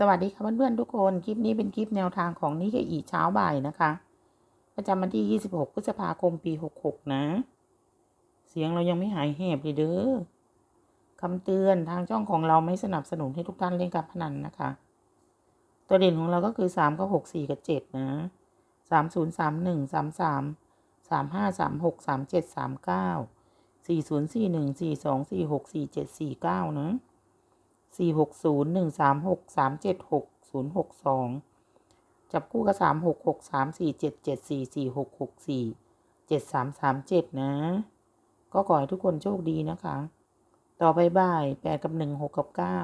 สวัสดีค่ะเพื่อนๆทุกคน คลิปนี้เป็นคลิปแนวทางของนิกเกอีเช้าบ่ายนะคะ ประจำวันที่ 26 พฤษภาคมปี 66 นะ เสียงเรายังไม่หายแหบเลยเด้อคำเตือนทางช่องของเราไม่สนับสนุนให้ทุกท่านเล่นการพนันนะคะ ตัวเด่นของเราก็คือ 3 กับ 6 4 กับ 7 นะ 3 0 3 1 3 3 3 5 3 6 3 7 3 9 4 0 4 1 4 2 4 6 4 7 4 9 นะ สี่หกศูนย์หนึ่งสามหกสามเจ็ดหกศูนย์หกสองจับคู่กับสามหกหกสามสี่เจ็ดเจ็ดสี่สี่หกหกสี่เจ็ดสามสามเจ็ดนะ ก็ขอให้ทุกคนโชคดีนะคะ ต่อไปบ่ายแปดกับหนึ่งหกกับเก้า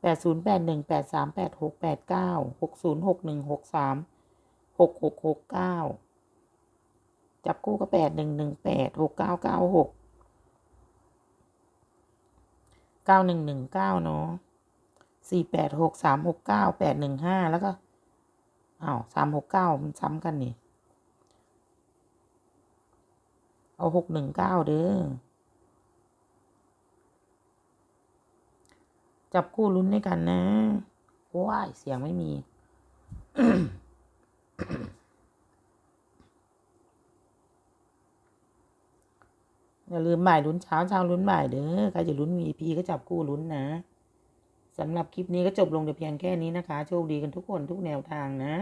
แปดศูนย์แปดหนึ่งแปดสามแปดหกแปดเก้าหกศูนย์หกหนึ่งหกสามหกหกหกเก้าจับคู่กับแปดหนึ่งหนึ่งแปดหกเก้าเก้าหก เก้าหนึ่งหนึ่งเก้าเนาะสี่แปดหกสามหกเก้าแปดหนึ่งห้าแล้วก็อ้าวสามหกเก้ามันซ้ำกันนี่ เอาหกหนึ่งเก้าเด้อ จับคู่ลุ้นด้วยกันนะว้ายเสียงไม่มี อย่าลืมบ่ายลุ้นเช้าเช้าลุ้นบ่ายเด้อใครจะลุ้นมีพีก็จับคู่ลุ้นนะสำหรับคลิปนี้ก็จบลงแต่เพียงแค่นี้นะคะ โชคดีกันทุกคนทุกแนวทางนะ